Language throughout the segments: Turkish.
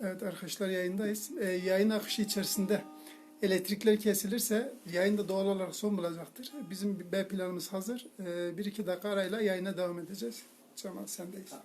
Evet arkadaşlar yayındayız. E, yayın akışı içerisinde elektrikler kesilirse yayında doğal olarak son bulacaktır. Bizim B planımız hazır. Ee, e, 1-2 dakika arayla yayına devam edeceğiz. Cemal sendeyiz. Tamam.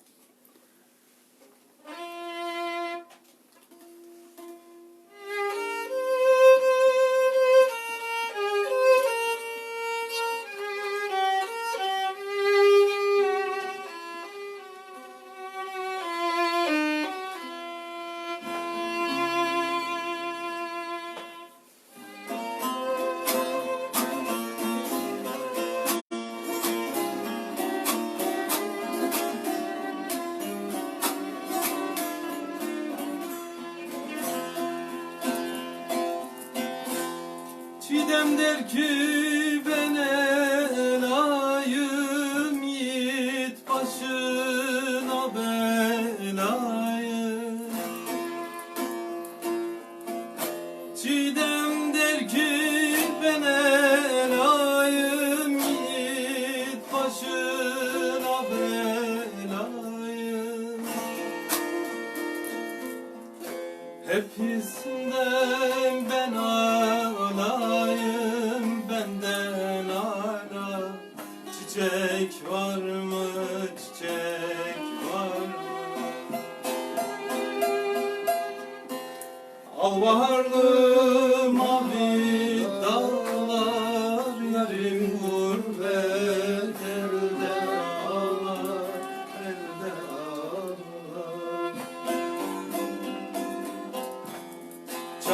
Çiğdem der ki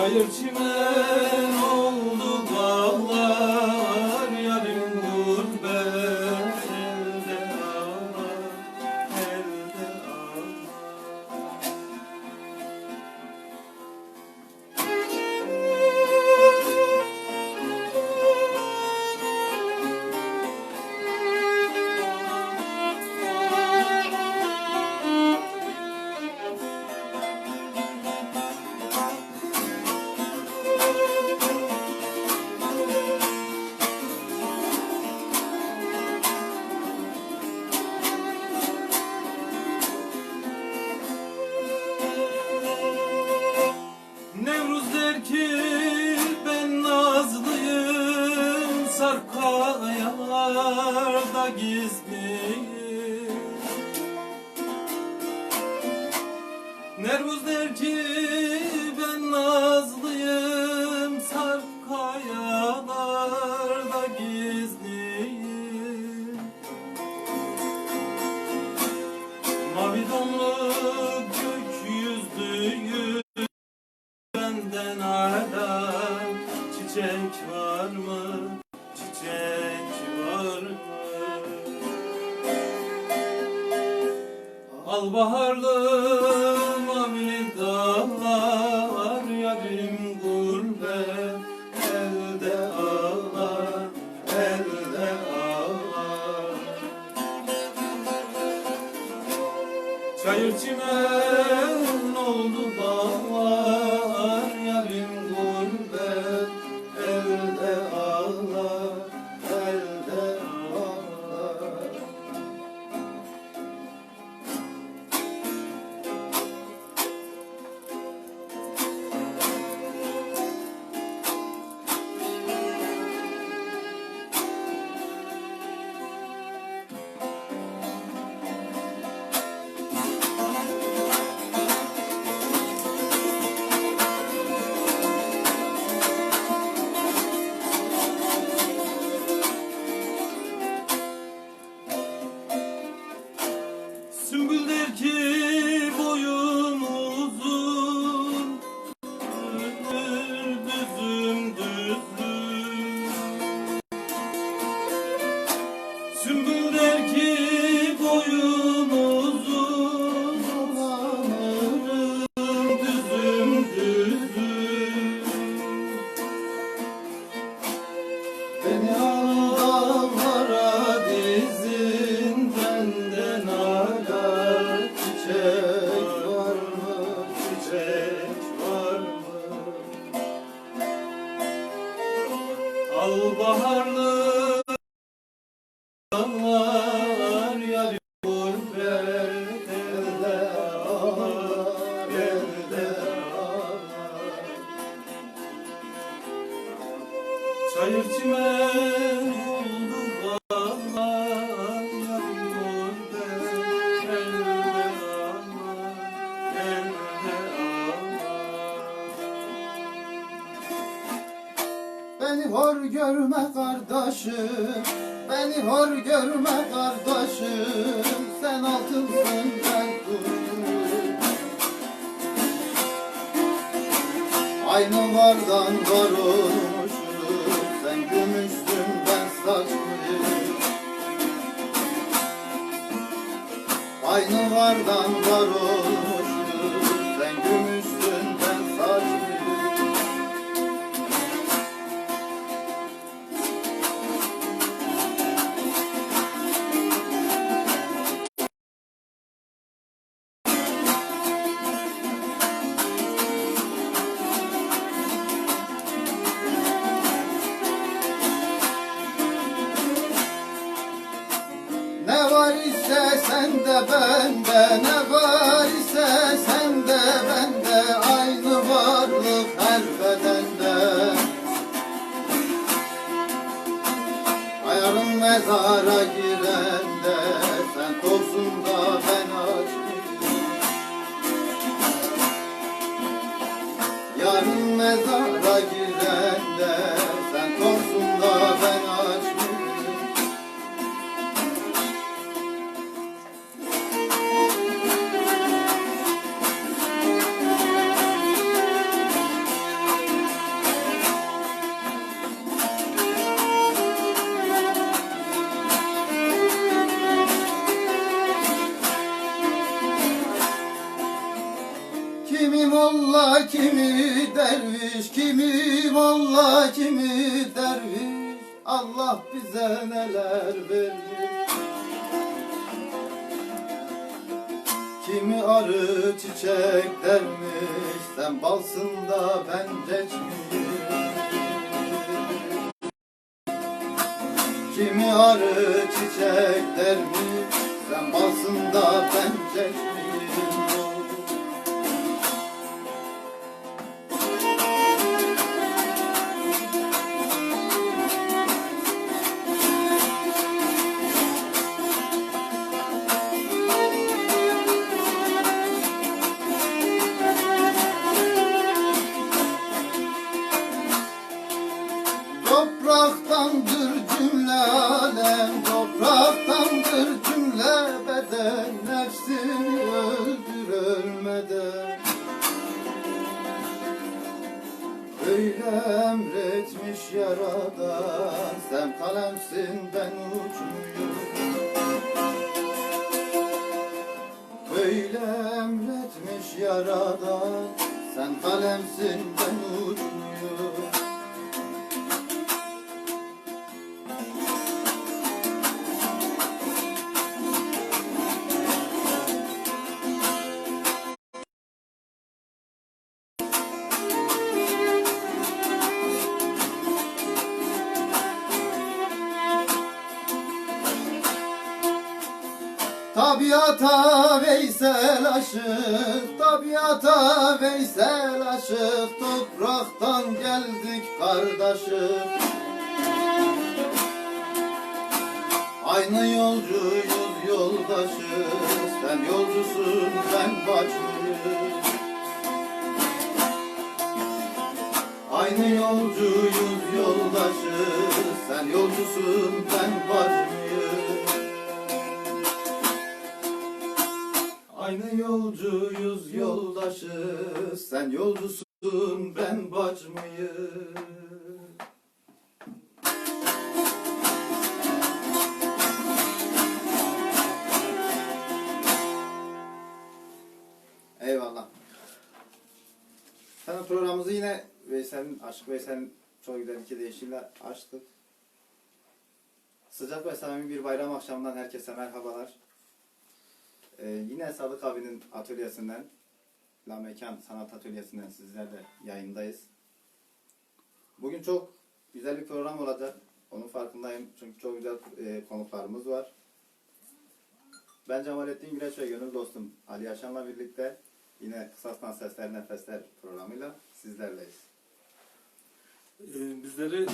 Çayır çimen gizli. Çayır çimen oldu dağlar hor görme kardeşim. Beni hor görme kardeşim. Sen altınsın ben kuşum. Aynı vardan var olmuşum Sen gümüşsün ben saçlıyım. Aynı vardan var sende bende Ne var ise sende bende Molla kimi derviş Kimi molla kimi derviş. Allah bize neler vermiş Kimi arı çiçek dermiş Sen balsın da ben reçmiyim Kimi arı çiçek dermiş Sen balsın da ben reçmiyim Topraktandır cümle alem Topraktandır cümle beden Nefsini öldür ölmeden. Öyle emretmiş yaradan Sen kalemsin ben uçmuyorum Öyle emretmiş yaradan Sen kalemsin Tabiata Veysel aşık, tabiata Veysel aşık Topraktan geldik kardeşim. Aynı yolcuyuz yoldaşız Sen yolcusun ben bacıyım Aynı yolcuyuz yoldaşız Sen yolcusun ben bacıyım Aynı yolcuyuz yoldaşız Sen yolcusun ben bacımıyım Eyvallah. Efendim programımızı yine Veysel'in, Aşık Veysel'in çok güzel iki deyişiyle açtık. Sıcak ve samimi bir bayram akşamından herkese merhabalar. Ee, yine Sadık abinin atölyesinden, La Mekan Sanat Atölyesi'nden sizlerle yayındayız. Bugün çok güzel bir program olacak. Onun farkındayım çünkü çok güzel e, konuklarımız var. Ben Cemalettin Güneş ve gönül dostum Ali Yaşan'la birlikte yine Kısastan Sesler Nefesler programıyla sizlerleyiz. Ee, bizleri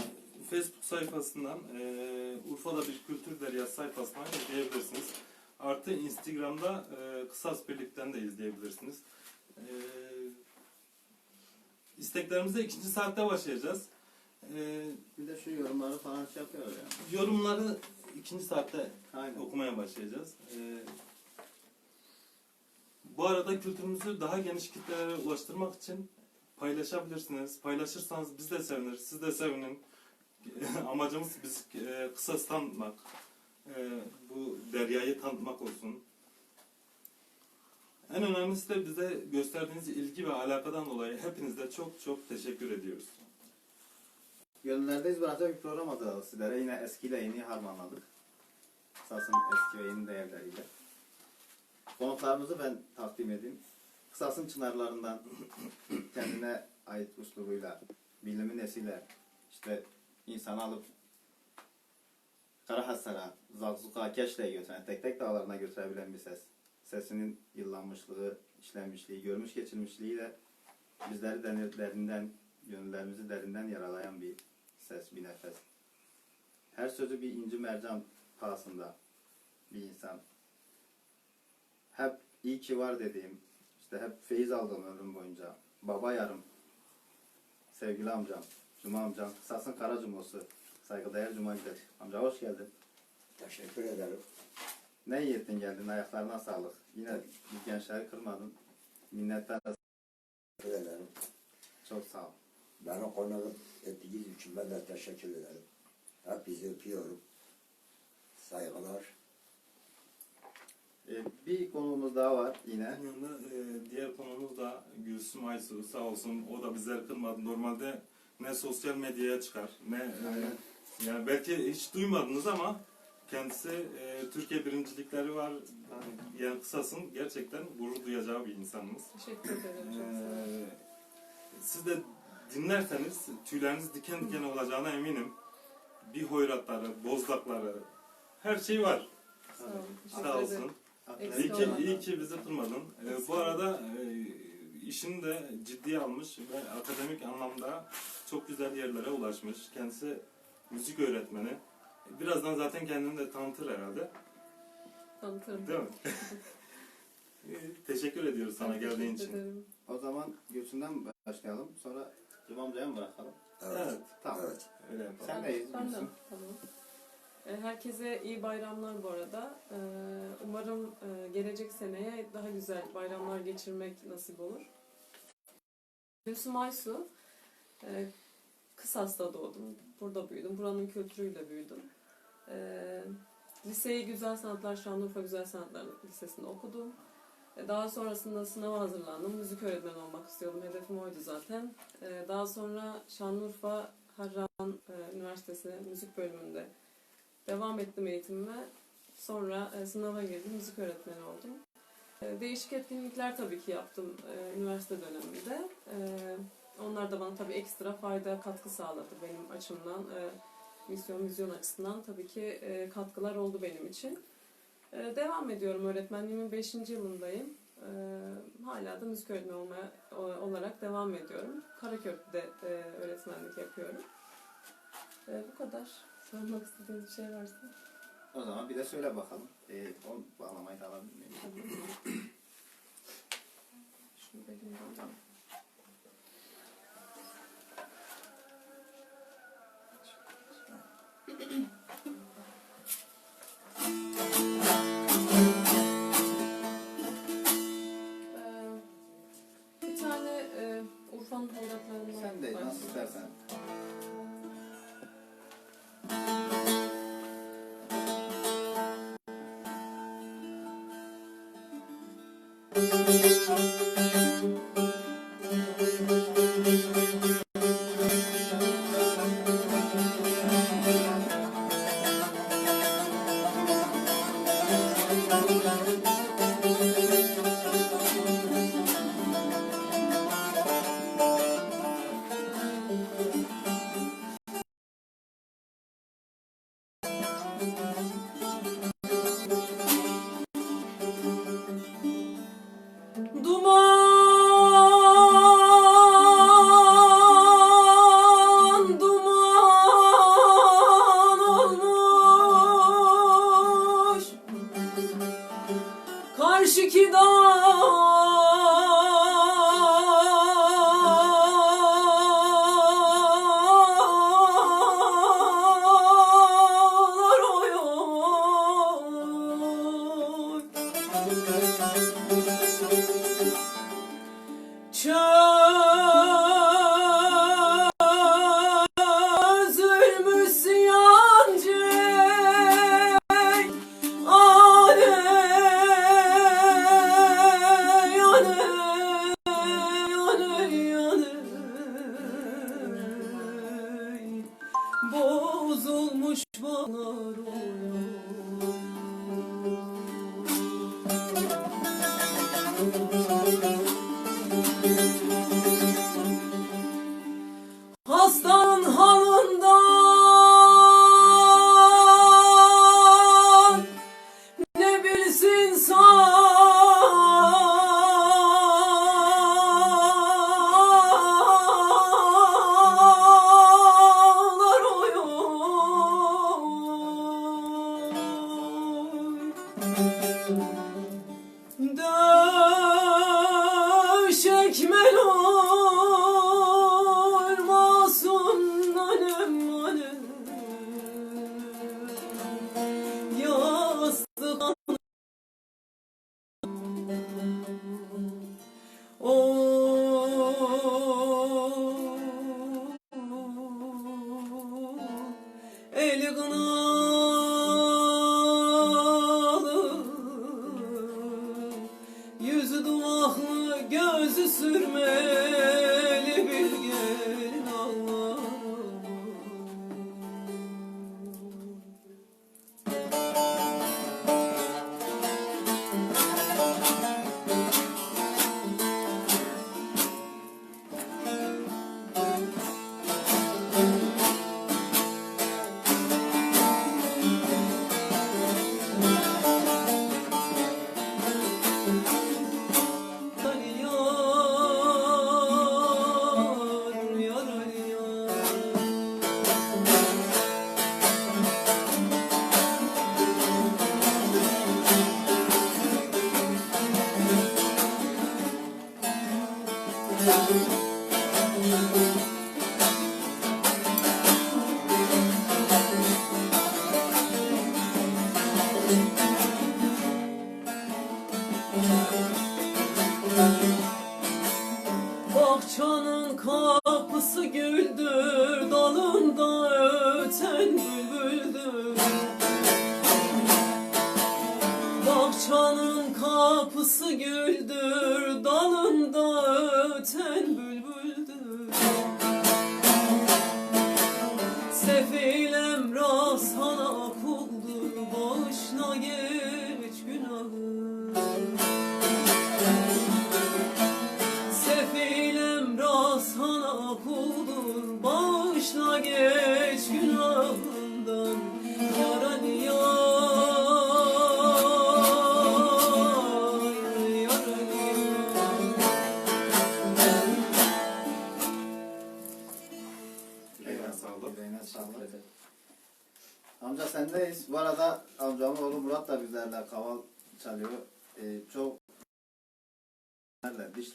Facebook sayfasından e, Urfa'da bir kültür deryası sayfasından izleyebilirsiniz. Artı Instagram'da e, Kısas Birlik'ten de izleyebilirsiniz. E, isteklerimize ikinci saatte başlayacağız. E, Bir de şu yorumları falan şey yapıyor ya. yorumları ikinci saatte Aynen. okumaya başlayacağız. Ee, bu arada kültürümüzü daha geniş kitlelere ulaştırmak için paylaşabilirsiniz. Paylaşırsanız biz de seviniriz, siz de sevinin. Amacımız biz e, kısa tanıtmak, e, bu deryayı tanıtmak olsun. En önemlisi de bize gösterdiğiniz ilgi ve alakadan dolayı hepinize çok çok teşekkür ediyoruz. Gönüllerdeyiz bırakacak bir program hazırladık sizlere. Yine eskiyle yeni harmanladık. Kısas'ın eski ve yeni değerleriyle. Konuklarımızı ben takdim edeyim. Kısas'ın çınarlarından kendine ait uslubuyla, bilimi nesiyle işte insanı alıp Karahasar'a, Zakzuka, Keşle'ye götüren, tek tek dağlarına götürebilen bir ses. Sesinin yıllanmışlığı, işlenmişliği, görmüş geçirmişliğiyle bizleri denir- derinden, gönüllerimizi derinden yaralayan bir ses, bir nefes. Her sözü bir inci mercan pahasında bir insan. Hep iyi ki var dediğim, işte hep feyiz aldım ömrüm boyunca. Baba yarım, sevgili amcam, Cuma amcam, Sasın Karacumosu, saygıdeğer Cuma Güzel. Amca hoş geldin. Teşekkür ederim. Ne iyi ettin geldin, ayaklarına sağlık. Yine biz gençleri kırmadın. Minnettar, Teşekkür ederim. çok sağ ol. Bana konuk ettiğiniz için ben de teşekkür ederim. Hepinizi öpüyorum. Saygılar. Ee, bir konuğumuz daha var yine. Yanında e, diğer konumuz da Gülsüm Aysu sağ olsun o da bizleri kırmadı. Normalde ne sosyal medyaya çıkar ne e, Aynen. Yani belki hiç duymadınız ama kendisi e, Türkiye birincilikleri var. Yani kısasın gerçekten gurur duyacağı bir insanımız. Teşekkür ederim. Ee, siz de dinlerseniz tüyleriniz diken diken olacağına eminim. Bir hoyratları, bozdakları, her şey var. Sağ Sağ olsun. İyi ki, iyi ki bizi kırmadın. Ee, bu arada e, işini de ciddiye almış ve akademik anlamda çok güzel yerlere ulaşmış. Kendisi müzik öğretmeni. Birazdan zaten kendini de tanıtır herhalde. Tanıtırım. Değil mi? Teşekkür ediyoruz sana Ben geldiğin teşekkür için. ederim. O zaman Gülsün'den başlayalım. Sonra Cuma amcaya mı bırakalım? Evet. Evet, Tamam. Evet. öyle yapalım. Sen de iyi Ben de. Gülsün. Tamam. E, Herkese iyi bayramlar bu arada. E, Umarım e, gelecek seneye daha güzel bayramlar geçirmek nasip olur. Gülsüm Aysu. Kısas'ta doğdum. Burada büyüdüm. Buranın kültürüyle büyüdüm. E, Liseyi Güzel Sanatlar Şanlıurfa Güzel Sanatlar Lisesi'nde okudum. E, Daha sonrasında sınava hazırlandım. Müzik öğretmeni olmak istiyordum. Hedefim oydu zaten. E, Daha sonra Şanlıurfa Harran e, Üniversitesi müzik bölümünde devam ettim eğitimime. Sonra e, sınava girdim, müzik öğretmeni oldum. E, Değişik etkinlikler tabii ki yaptım e, üniversite döneminde. E, Onlar da bana tabii ekstra fayda, katkı sağladı benim açımdan. E, Misyon, vizyon açısından tabii ki e, katkılar oldu benim için. E, Devam ediyorum öğretmenliğimin 5. yılındayım. E, Hala da müzik öğretmeni olmaya, olarak devam ediyorum. Karaköprü'de e, öğretmenlik yapıyorum. E, bu kadar. Sormak istediğiniz bir şey varsa. O zaman bir de söyle bakalım. Ee, o bağlamayı da alabilir miyim? Şunu elimden al.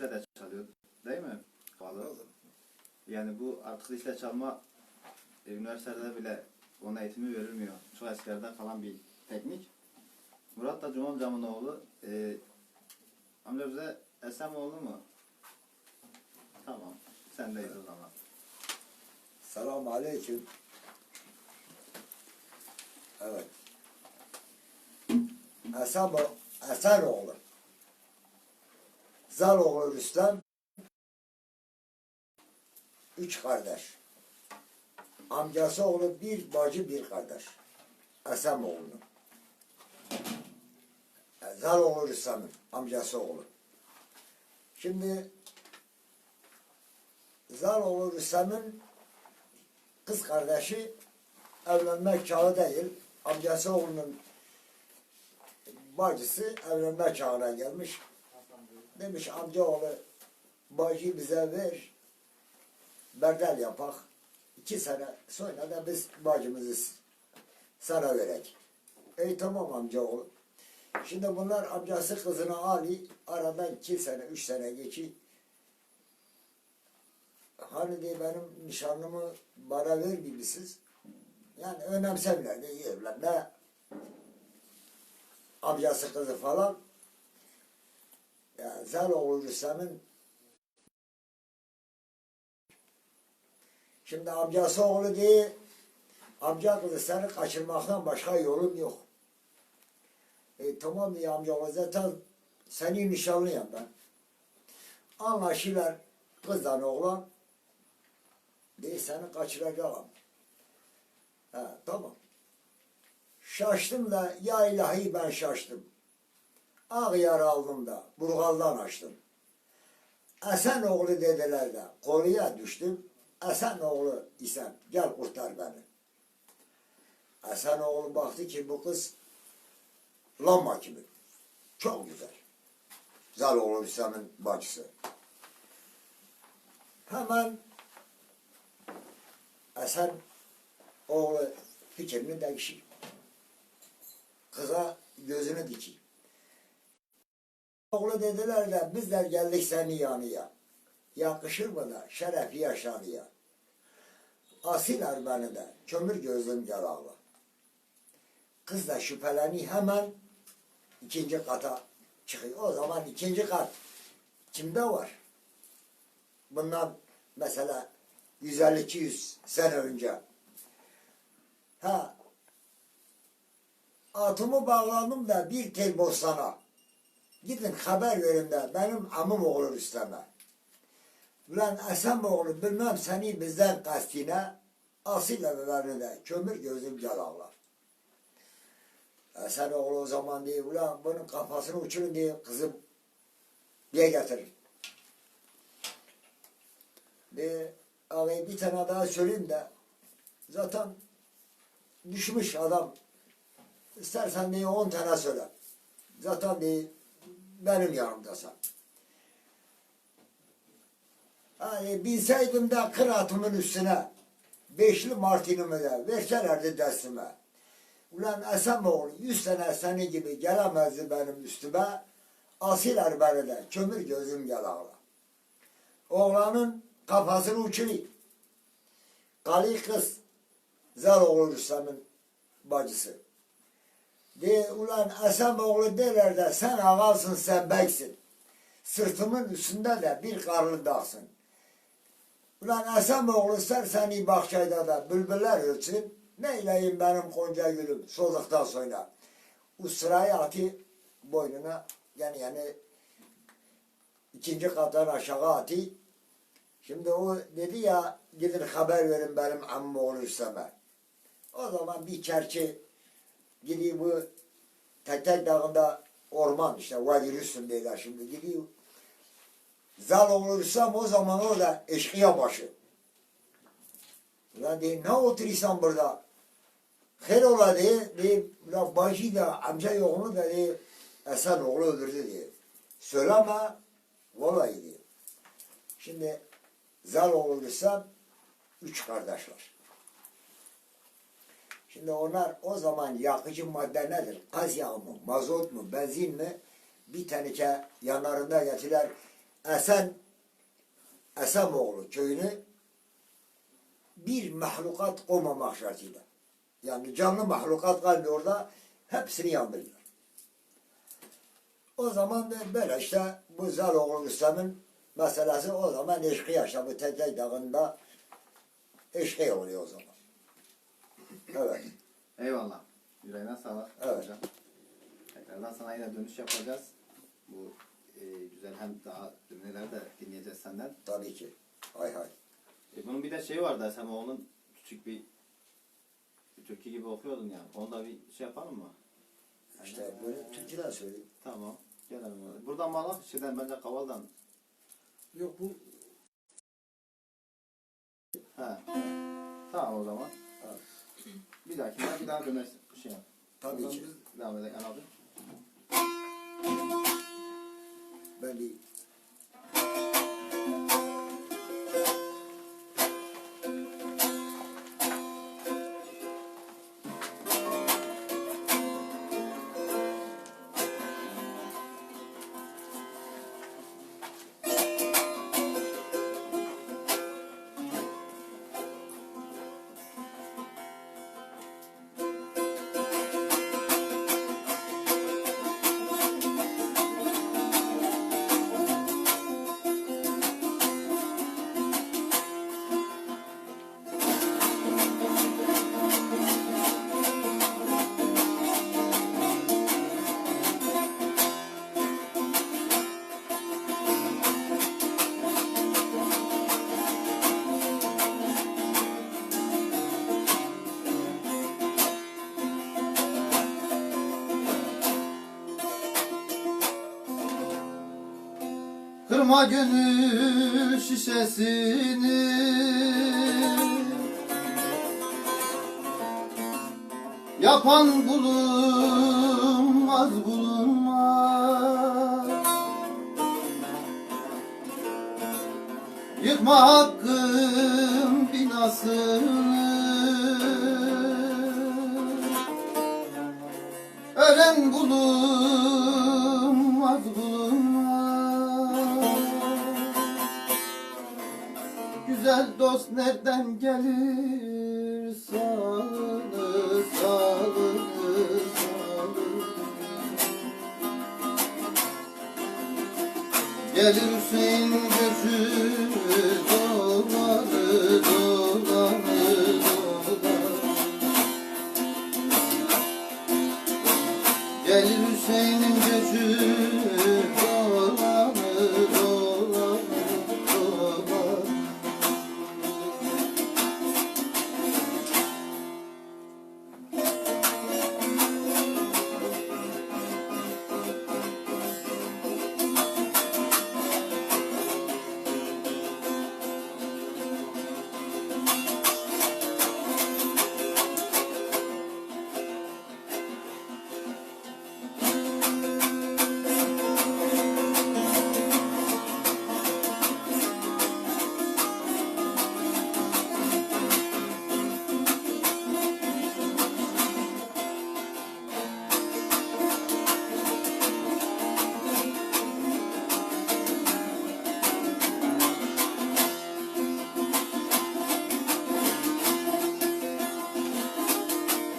Dişle de çalıyor. Değil mi? Kavalı. Yani bu artık dişle çalma e, üniversitede bile ona eğitimi verilmiyor. Çok eskilerden kalan bir teknik. Murat da Cuma amcamın oğlu. Ee, amca bize Esemoğlu mu? Tamam. Sendeyiz o zaman. Selamun Aleyküm. Evet. Hasan, Hasanoğlu. Zaloğlu Rüstem. Üç kardeş. Amcası oğlu bir bacı bir kardeş. Hasamoğlu. Zaloğlu Rüstem'in amcası oğlu. Şimdi Zaloğlu Rüstem'in kız kardeşi evlenmek çağı değil. Amcası oğlunun bacısı evlenme çağına gelmiş. Demiş amcaoğlu bacıyı bize ver. Berdel yapak. İki sene sonra da biz bacımızı sana verek. Ey tamam amcaoğlu. Şimdi bunlar amcası kızını alıyor. Aradan iki sene, üç sene geçiyor. Hani diye benim nişanlımı bana ver gibisiz. Yani önemsemiyorlar. Ne yiyorlar ne amcası kızı falan. Ya Zaloğlu Rüstem'in Şimdi amcası oğlu diye amca kızı seni kaçırmaktan başka yolum yok. E tamam diye amca zaten senin nişanlıyım ben. Anlaşırlar kızdan oğlan diye seni kaçıracağım. Ha, tamam. Şaştım da ya ilahi ben şaştım. Ağyar aldım da burgaldan açtım. Esen oğlu dediler de konuya düştüm. Esen oğlu isem gel kurtar beni. Esen oğlu baktı ki bu kız lamba gibi. Çok güzel. Zaloğlu İslam'ın bacısı. Hemen Esen oğlu fikrini değişir. Kıza gözünü dikir. Oğlu dediler de bizler geldik senin yanıya. Yakışır mı da şerefi yaşanıya. Asil beni de kömür gözüm yaralı. Kız da şüpheleni hemen ikinci kata çıkıyor. O zaman ikinci kat kimde var? Bundan mesela 150-200 sene önce. Ha, atımı bağladım da bir tel bostana. Gidin haber verin de benim amım oğlu Rüstem'e. Ulan Esen oğlu bilmem seni bizden kastine asil evlerini de kömür gözüm celallah. Esen oğlu o zaman diye ulan bunun kafasını uçurun diye kızım diye getirir. De, abi bir tane daha söyleyeyim de zaten düşmüş adam. İstersen diye on tane söyle. Zaten diye benim yanımdasın. Hani bilseydim de kıratımın üstüne beşli martinimi de verselerdi dersime. Ulan Esemoğlu yüz sene seni gibi gelemezdi benim üstüme. Asiler beni de kömür gözüm yalağla. Oğlanın kafasını uçuruyor. Kali kız Zaloğlu Rüstem'in bacısı. De ulan Esemoğlu derler de sen ağalsın sen beksin. Sırtımın üstünde de bir karlı dağsın. Ulan Esemoğlu seni bahçede de bülbüller ölçün. Neyleyim benim konca gülüm soluktan sonra. O sırayı atı boynuna yani yani ikinci kattan aşağı atı. Şimdi o dedi ya gidin haber verin benim ammı oğlu isteme. O zaman bir çerçi gidiyor bu Tekel Dağı'nda orman işte Vadi Rüstüm diyorlar şimdi gidiyor. Zal olursam o zaman orada eşkıya başı. Ulan diye ne oturuyorsan burada? Her ola diye, diye ulan bacı da amca yoğunu da diye Esen oğlu öldürdü diye. Söyleme vallahi diye. Şimdi Zal olursam üç kardeşler. Şimdi onlar o zaman yakıcı madde nedir? Gaz yağı mı, mazot mu, benzin mi? Bir teneke yanlarında getirer. Esen Esemoğlu köyünü bir mahlukat olmamak şartıyla. Yani canlı mahlukat kalmıyor orada. Hepsini yandırıyor. O zaman da böyle işte bu Zaloğlu İslam'ın meselesi o zaman eşkıya işte bu Tekel Dağı'nda eşkıya oluyor o zaman. Evet. Eyvallah. Yüreğine sağlık. Evet. hocam. Tekrardan sana yine dönüş yapacağız. Bu e, güzel hem daha neler de dinleyeceğiz senden. Tabii ki. Hay hay. E, bunun bir de şeyi vardı Esemoğlu'nun küçük bir, bir türkü gibi okuyordun yani. Onu da bir şey yapalım mı? İşte böyle Türkçeler söyleyeyim. Tamam. Gelelim oraya. Buradan mı alalım? Şeyden bence kavaldan. Yok bu He. Tamam o zaman. Bir dahakine bir daha döner şey yap. Tabii ki. biz Devam edelim abi. Ben bir Kırma gönül şişesini Yapan bulunmaz bulunmaz. Yıkma hakkın binasını. Ölen bulunmaz bulunmaz Güzel dost nereden gelir? Sağını sağını sağını Gelir Hüseyin gözü